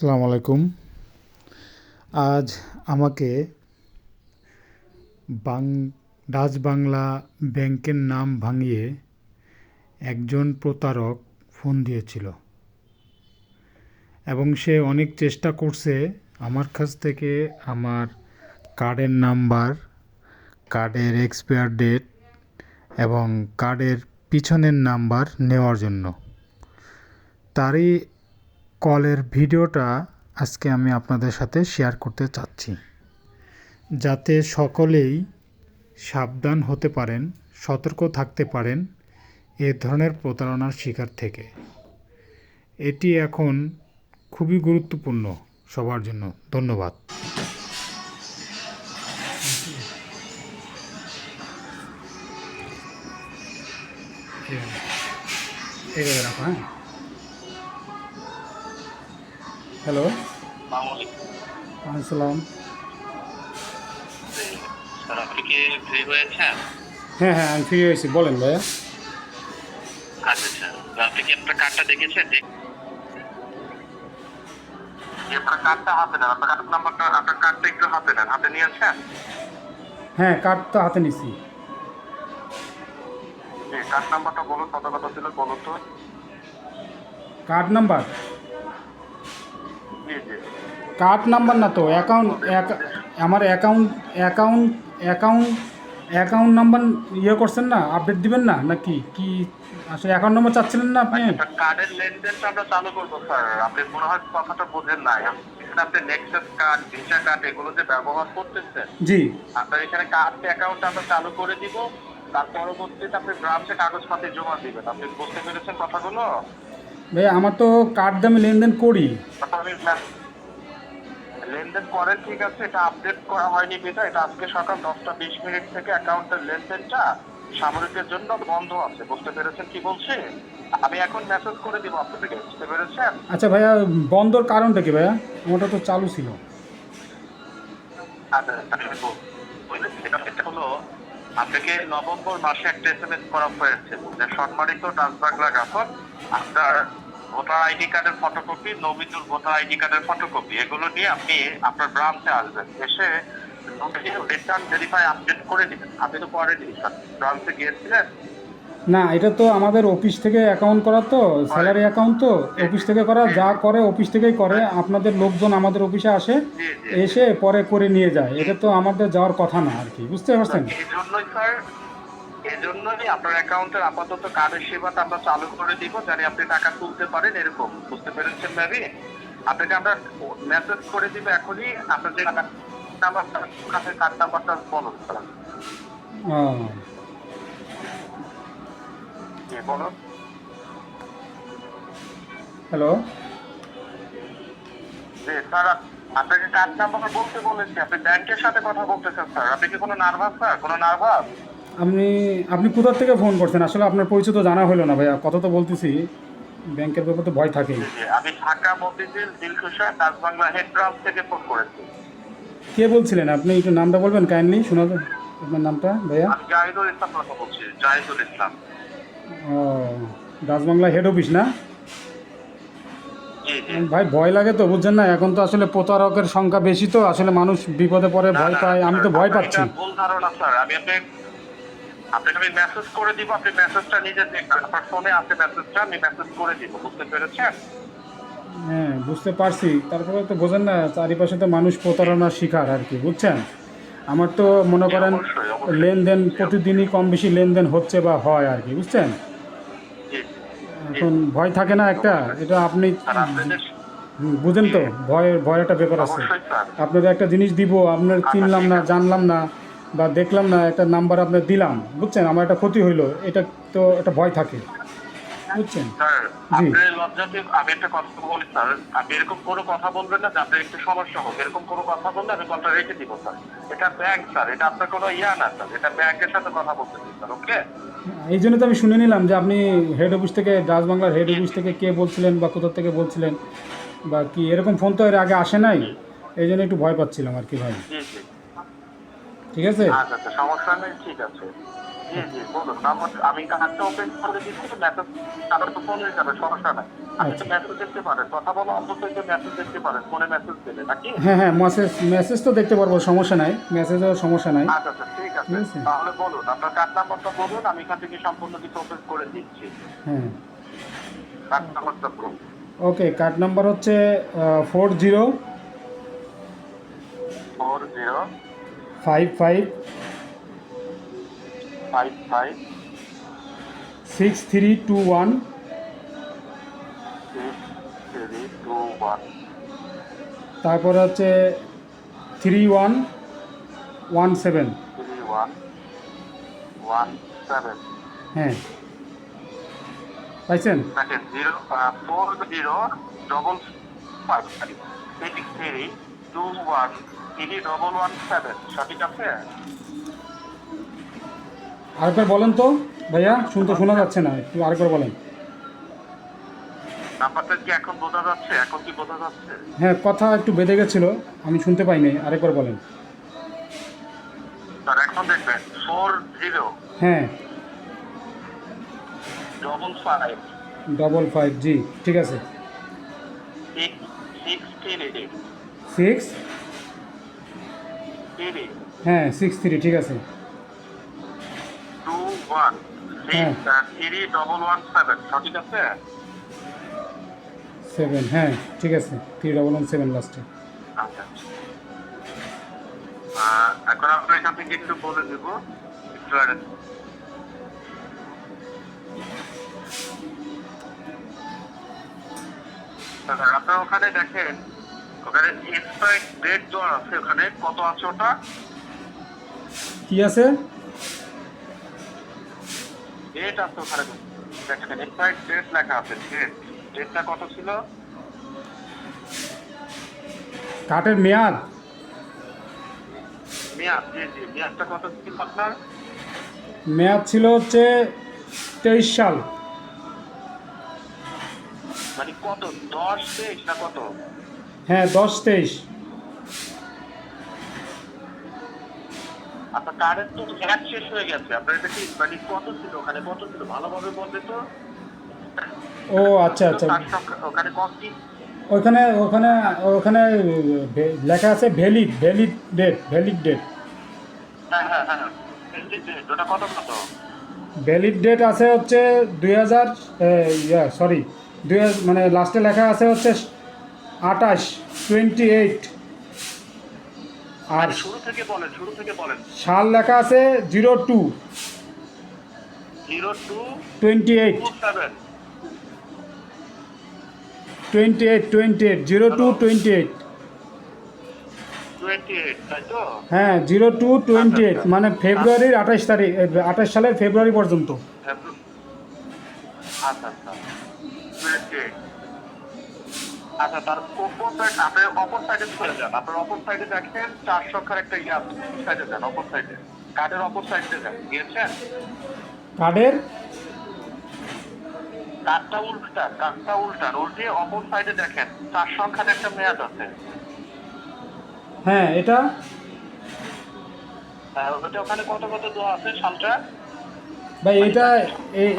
আসসালামু আলাইকুম। আজ আমাকে বাং, ডাচ বাংলা ব্যাংকের নাম ভাঙিয়ে একজন প্রতারক ফোন দিয়েছিল এবং সে অনেক চেষ্টা করছে আমার কাছ থেকে আমার কার্ডের নাম্বার, কার্ডের এক্সপায়ার ডেট এবং কার্ডের পিছনের নাম্বার নেওয়ার জন্য। তারই কলের ভিডিওটা আজকে আমি আপনাদের সাথে শেয়ার করতে চাচ্ছি যাতে সকলেই সাবধান হতে পারেন সতর্ক থাকতে পারেন এ ধরনের প্রতারণার শিকার থেকে এটি এখন খুবই গুরুত্বপূর্ণ সবার জন্য ধন্যবাদ রাখো হ্যাঁ হ্যালো আসসালাম স্যার আপনি কি ফ্রি হয়েছেন হ্যাঁ হ্যাঁ আমি ফ্রি হয়েছি। বলেন ভাইয়া। আচ্ছা আচ্ছা। আপনি কি আপনার কার্ডটা দেখেছেন? দেখ- আপনার কার্ডটা হাতে নেন আপনার কার্ড নাম্বারটা আপনার কার্ডটা একটু হাতে নেন। হাতে নিয়েছেন হ্যাঁ কার্ড তো হাতে নিছি। কার্ড নাম্বারটা বলুন কত কত ছিল বলুন তো। কার্ড নাম্বার কার্ড নাম্বার না তো অ্যাকাউন্ট আমার account account account account number ইয়ে করছেন না আপডেট দিবেন না নাকি? কি আসলে অ্যাকাউন্ট নাম্বার চাচ্ছিলেন না আপনি? আচ্ছা, কার্ডের লেনদেনটা আমরা চালু করব স্যার। আপনি মনে হয় কথাটা বোঝেন এখানে আপনি নেক্সাস কার্ড ভিসা কার্ড এগুলো যে ব্যবহার করতেছেন? জি। আপনার এখানে কার্ড অ্যাকাউন্ট আমরা চালু করে দিব। তার পরবর্তীতে আপনি ব্রাঞ্চে কাগজপাতি জমা দিবেন। আপনি বুঝতে পেরেছেন কথাগুলো? ভাই আমার তো কার্ড আমি লেনদেন করি? লেনদেন করেন ঠিক আছে এটা আপডেট করা হয়নি বেটা এটা আজকে সকাল দশটা বিশ মিনিট থেকে অ্যাকাউন্টের লেনদেনটা সামরিকের জন্য বন্ধ আছে বুঝতে পেরেছেন কি বলছি? আমি এখন মেসেজ করে দিব আপনাদেরকে বুঝতে পেরেছেন? আচ্ছা ভাইয়া বন্ধর কারণটা কি ভাইয়া? আমারটা তো চালু ছিল। আচ্ছা? এটা হলো আপনাকে নভেম্বর মাসে একটা এস এম এস করা হয়েছে যে সম্মানিত ডাচ বাংলা আপনার ভোটার আইডি কার্ডের ফটোকপি নবীতুল ভোটার আইডি কার্ডের ফটোকপি এগুলো নিয়ে আপনি আপনার ব্রাঞ্চে আসবেন। এসে রিটার্ন ভেরিফাই আপডেট করে দিবেন। আপনি তো করেনি ব্রাঞ্চে গিয়েছিলেন? না এটা তো আমাদের অফিস থেকে অ্যাকাউন্ট করা তো স্যালারি অ্যাকাউন্ট তো। অফিস থেকে করা যা করে অফিস থেকেই করে আপনাদের লোকজন আমাদের অফিসে আসে এসে পরে করে নিয়ে যায়। এটা তো আমাদের যাওয়ার কথা না আর কি। বুঝতে পারছেন? এই জন্যই স্যার এই জন্যই আপনার অ্যাকাউন্টের আপাতত কার্ডের সেবাটা আমরা চালু করে দিব জানি আপনি টাকা তুলতে পারেন এরকম। বুঝতে পেরেছেন ম্যাবি আপনাকে আমরা মেসেজ করে দিব এখনই আপনার যে নাম্বারটা কাছে কার্ড নাম্বারটা বলুন। স্যার বলুন। হ্যালো? জি স্যার আপনাকে কার্ড নাম্বার বলতে বলেছি আপনি ব্যাংকের সাথে কথা বলতেছেন স্যার। আপনি কি কোনো নার্ভাস স্যার? কোনো নার্ভাস আপনি আপনি কোথার থেকে ফোন করছেন? আসলে আপনার পরিচয় তো জানা হলো না ভাইয়া কথা তো বলতেছি। ব্যাংকের ব্যাপারে তো ভয় জি আমি Dhaka Motijheel Dilkusha Dutch Bangla head branch থেকে ফোন করেছি। কে বলছিলেন? আপনি একটু নামটা বলবেন কাইন্ডলি শোনা যায়। আপনার নামটা ভাইয়া? আমি জাহিদুল ইসলাম কথা বলছি জাহিদুল ইসলাম। ও রাজবাংলা হেড অফিস না? ভাই ভয় লাগে তো বুঝছেন না? এখন তো আসলে প্রতারকের সংখ্যা বেশি তো আসলে মানুষ বিপদে পড়ে ভয় পায়। আমি তো ভয় পাচ্ছি। ভুল ধারণা স্যার। আমি আপনি আপনাকে আমি মেসেজ করে দিব আপনি মেসেজটা নিজে দেখবেন আপনার ফোনে আছে মেসেজটা আমি মেসেজ করে দিব বুঝতে পেরেছেন? হ্যাঁ বুঝতে পারছি। তারপরে তো বোঝেন না চারিপাশে তো মানুষ প্রতারণার শিকার আর কি বুঝছেন? আমার তো মনে করেন। লেনদেন প্রতিদিনই কম বেশি লেনদেন হচ্ছে বা হয় আর কি বুঝছেন? এখন ভয় থাকে না একটা এটা আপনি বুঝেন তো ভয়ের ভয়ের একটা ব্যাপার আছে। আপনাদের একটা জিনিস দিব আপনার চিনলাম না জানলাম না বা দেখলাম না একটা নাম্বার আপনার দিলাম বুঝছেন? আমার একটা ক্ষতি হইল এটা তো একটা ভয় থাকে বুঝছেন? আপনি আমি একটা কথা বলি স্যার আপনি এরকম কোনো কথা বলবেন না যে আপনার একটু সমস্যা হোক এরকম কোনো কথা বললে আমি কলটা রেখে দিব স্যার। এটা ব্যাংক স্যার এটা আপনার কোনো ইয়া না স্যার এটা ব্যাংকের সাথে কথা বলতেছি স্যার ওকে এই জন্য তো আমি শুনে নিলাম যে আপনি হেড অফিস থেকে ডাচ বাংলার হেড অফিস থেকে কে বলছিলেন বা কোথা থেকে বলছিলেন বা কি এরকম ফোন তো এর আগে আসে নাই এই জন্য একটু ভয় পাচ্ছিলাম আর কি ভাই। ঠিক আছে? আচ্ছা আচ্ছা সমস্যা নেই ঠিক আছে। জি জি বলুন নাম্বার আমি কার্ডটা ওপেন করে দিচ্ছি তো মেসেজ তারপর তো ফোন হয়ে যাবে সমস্যা নাই। আপনি তো মেসেজ দেখতে পারেন কথা বলো অন্তত একটু মেসেজ দেখতে পারেন ফোনে মেসেজ দেবে নাকি? হ্যাঁ হ্যাঁ মেসেজ মেসেজ তো দেখতে পারব সমস্যা নাই সমস্যা নাই। আচ্ছা আচ্ছা ঠিক আছে। ঠিক আছে। তাহলে বলুন আপনার কার্ড নাম্বারটা বলুন আমি এখান থেকে সম্পূর্ণ কিছু ওপেন করে দিচ্ছি। হ্যাঁ। কার্ড নাম্বারটা বলুন। ওকে কার্ড নাম্বার হচ্ছে four zero four zero five five five five six three two one three two one তারপরে হচ্ছে three one one seven three one one seven হ্যাঁ। পাইছেন? Zero four zero double five eight three two one three double one seven সঠিক আছে? আরেকবার বলেন তো ভাইয়া শুনতে শোনা যাচ্ছে না একটু আরেকবার বলেন। নাম্বারটা কি এখন বোঝা যাচ্ছে? এখন কি বোঝা যাচ্ছে? হ্যাঁ কথা একটু বেঁধে গেছিল আমি শুনতে পাইনি আরেকবার বলেন। স্যার এখন দেখবেন ফোর জিরো হ্যাঁ। ডবল ফাইভ ডবল ফাইভ জি ঠিক আছে। Six six three six? হ্যাঁ সিক্স থ্রি ঠিক আছে। হ্যাঁ। সেভেন। সঠিক আছে? সেভেন হ্যাঁ ঠিক আছে। থ্রি ডবল ওয়ান সেভেন লাস্টে আচ্ছা আহ, এখন আপনার এখান থেকে একটু বলে দেব। একটু আচ্ছা, আপনার ওখানে দেখেন ওখানে এক্সপায়ার ডেট দেওয়া আছে ওখানে। কত আছে ওটা? কি আছে? ডেট আছে ওখানে। দেখেন এক্সপায়ার ডেট লেখা আছে ডেট ডেটটা কত ছিল? কাঠের মেয়াদ? মেয়াদ জি জি মেয়াদটা কত ছিল আপনার? মেয়াদ ছিল হচ্ছে তেইশ সাল। মানে কত? দশ তেইশ না কত? হ্যাঁ দশ তেইশ। আপনার কারেন্ট তো গ্যাস শেষ হয়ে গেছে। আপনার এটা কি মানে কত ছিল ওখানে? কত ছিল? ভালোভাবে বলবে তো? ও আচ্ছা আচ্ছা। ওখানে ওখানে ওখানে ওখানে লেখা আছে valid valid date valid date হ্যাঁ হ্যাঁ হ্যাঁ ওটা কত কত? ভ্যালিড ডেট আছে হচ্ছে দুই হাজার ইয়া সরি দু হাজার মানে লাস্টে লেখা আছে হচ্ছে আঠাশ টোয়েন্টি এইট আর আর শুরু থেকে বলেন শুরু থেকে বলেন। সাল লেখা আছে zero two. Zero two twenty eight twenty eight twenty eight zero two twenty eight হ্যাঁ জিরো টু টোয়েন্টি এইট মানে ফেব্রুয়ারির আঠাশ তারিখ আঠাশ সালের ফেব্রুয়ারি পর্যন্ত। আচ্ছা আচ্ছা। আচ্ছা তার অপর সাইড আপনি অপর সাইডে চলে যান। আপনার অপর সাইডে দেখেন চার সংখ্যার একটা ইয়ে আছে সাইডে যান অপর সাইডে কার্ডের অপর সাইডে যান গিয়েছেন? কার্ডের কার্ডটা উল্টা কার্ডটা উল্টান উল্টে অপর সাইডে দেখেন চার সংখ্যার একটা মেয়াদ আছে। হ্যাঁ এটা? হ্যাঁ, ওটা ওখানে কত কত দেওয়া আছে সালটা ভাই এটা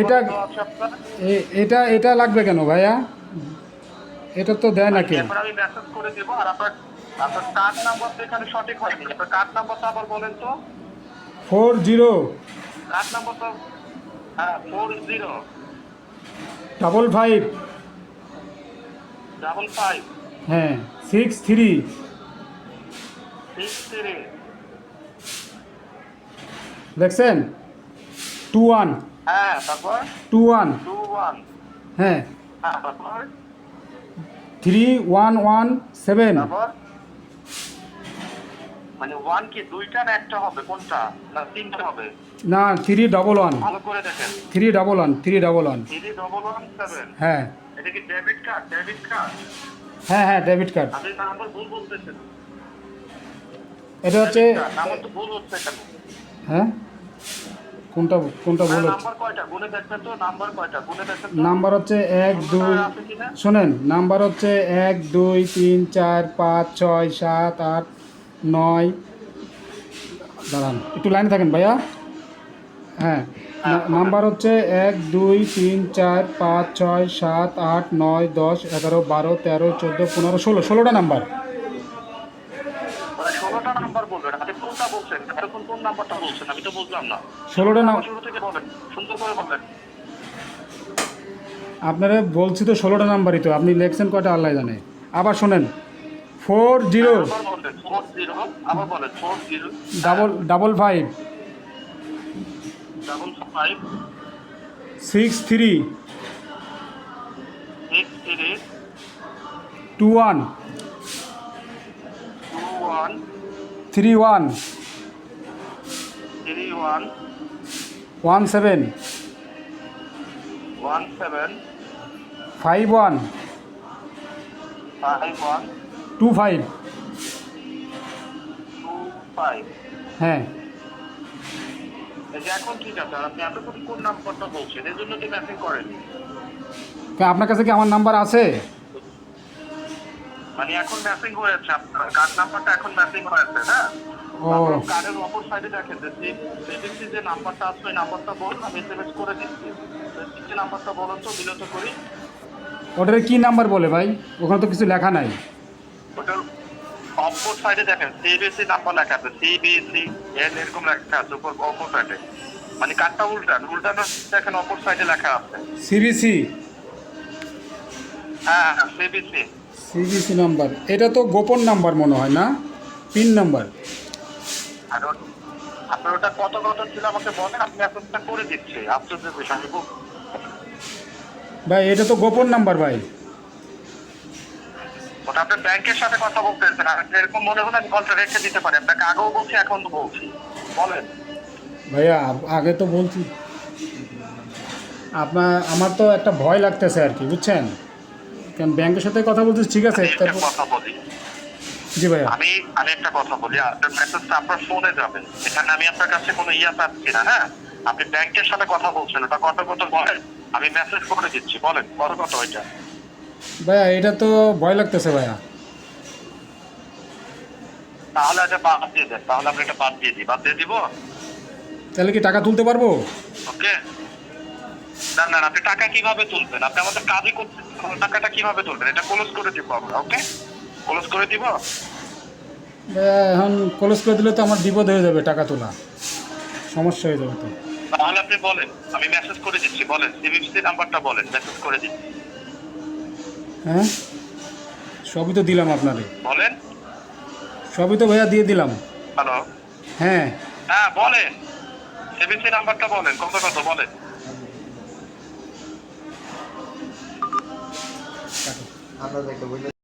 এটা এটা এটা লাগবে কেন ভাইয়া? এটা তো দেয় নাকি? এরপর আমি মেসেজ করে দেবো আর আপনার আপনার কার্ড নাম্বার তো এখানে সঠিক হয়নি। আপনার কার্ড নাম্বারটা আবার বলেন তো। ফোর জিরো কার্ড নাম্বার তো হ্যাঁ four zero double five double five হ্যাঁ সিক্স থ্রি সিক্স থ্রি দেখছেন? টু ওয়ান হ্যাঁ তারপর? টু ওয়ান টু ওয়ান হ্যাঁ। হ্যাঁ তারপর? থ্রি ওয়ান ওয়ান সেভেন মানে ওয়ান কি দুইটা না একটা হবে? কোনটা? না তিনটা হবে? না থ্রি ডবল ওয়ান ভালো করে দেখেন। Three double one three double one three double one seven হ্যাঁ। এটা কি ডেবিট কার্ড ডেবিট কার্ড হ্যাঁ হ্যাঁ ডেবিট কার্ড আপনি নাম্বার ভুল বলতেছেন। এটা হচ্ছে নাম্বার তো ভুল হচ্ছে কেন হ্যাঁ? কোনটা কোনটা ভুল হচ্ছে? নাম্বার হচ্ছে এক দুই শোনেন নাম্বার হচ্ছে এক দুই তিন চার পাঁচ ছয় সাত আট নয়। দাঁড়ান একটু লাইনে থাকেন ভাইয়া। হ্যাঁ নাম্বার হচ্ছে এক দুই তিন চার পাঁচ ছয় সাত আট নয় দশ এগারো বারো তেরো চোদ্দ পনেরো ষোলো ষোলোটা নাম্বার। নাম্বার বলবেন আপনি কোনটা বলছেন এতক্ষণ কোন নাম্বারটা বলছেন আমি তো বুঝলাম না। ষোলোটা নাম শুরু থেকে বলেন সুন্দর করে বলেন আপনারা বলছি তো ষোলোটা নাম্বারই তো আপনি লেখছেন কয়টা আল্লাহ জানে। আবার শোনেন four zero double double five. Double five. Six three. Six three. Two one. Two one. Three one three one one seven one seven five one five one two five two five হ্যাঁ। এখন ঠিক আছে আপনি এতক্ষণ কোন নাম্বারটা বলছেন এই জন্য কি ম্যাসিং করেনি আপনার কাছে কি আমার নাম্বার আছে? মানে এখন ম্যাসিং হয়েছে আপনার কার্ড নাম্বারটা এখন ম্যাসিং হয়েছে হ্যাঁ কার্ডের অপর সাইডে দেখেন যে সেভিংসি যে নাম্বারটা আছে ওই নাম্বারটা বলুন আমি করে দিচ্ছি। যে নাম্বারটা বলুন তো বিলত করি। ওটার কি নাম্বার বলে ভাই? ওখানে তো কিছু লেখা নাই। ওটার অপর সাইডে দেখেন সিবিএসসি নাম্বার লেখা আছে সিবিএসসি এন এরকম লেখা আছে উপর অপর সাইডে মানে কার্ডটা উল্টান উল্টানো দেখেন অপর সাইডে লেখা আছে। সিবিসি হ্যাঁ সিবিসি সিবিসি নাম্বার। এটা তো গোপন নাম্বার মনে হয় না? Pin number. আর আপনার ওটা কত কত ছিল আমাকে বলেন আপনি এখনটা করে দিচ্ছি আশ্চর্যের বিষয় আমি খুব- ভাই এটা তো গোপন নাম্বার ভাই। ওটা আপনার ব্যাংকের সাথে কথা বলতেছেন আর এরকম মনে হলে আমি কলটা রেখে দিতে পারি আপনাকে আগেও বলছি এখন তো বলছি। বলেন। ভাইয়া আগে তো বলছি। আপনার আমার তো একটা ভয় লাগতেছে আর কি বুঝছেন? কারণ ব্যাংকের সাথে কথা বলতেছি ঠিক আছে? তারপর কথা বলি। জি ভাইয়া। আমি আমি একটা কথা বলি। আপনার মেসেজটা আপনার ফোনে যাবে। এখানে আমি আপনার কাছে কোনো ইয়া পাচ্ছি না হ্যাঁ? আপনি ব্যাংকের সাথে কথা বলছেন ওটা কত কত বলেন আমি মেসেজ করে দিচ্ছি বলেন কত কত ওইটা? ভাইয়া এটা তো ভয় লাগতেছে ভাইয়া। তাহলে আচ্ছা বাদ দিয়ে দেন তাহলে আপনি এটা বাদ দিয়ে দিই। বাদ দিয়ে দিব? তাহলে কি টাকা তুলতে পারব? ওকে। না না না, আপনি টাকা কীভাবে তুলবেন? আপনি আমাদের কাজই করতে টাকাটা কীভাবে তুলবেন? এটা ক্লোজ করে দিব আমরা ওকে ক্লোজ করে দিব? এখন ক্লোজ করে দিলে তো আমার বিপদ হয়ে যাবে টাকা তোলা। সমস্যা হয়ে যাবে তো। তাহলে আপনি বলেন আমি মেসেজ করে দিচ্ছি বলেন। সিবিসি নাম্বারটা বলেন মেসেজ করে দিচ্ছি। হ্যাঁ? সবই তো দিলাম আপনারে বলেন। সবই তো ভাইয়া দিয়ে দিলাম। হ্যালো হ্যাঁ। হ্যাঁ বলেন। সিবিসি নাম্বারটা বলেন কত কত বলেন। আমরা একটা বুঝলে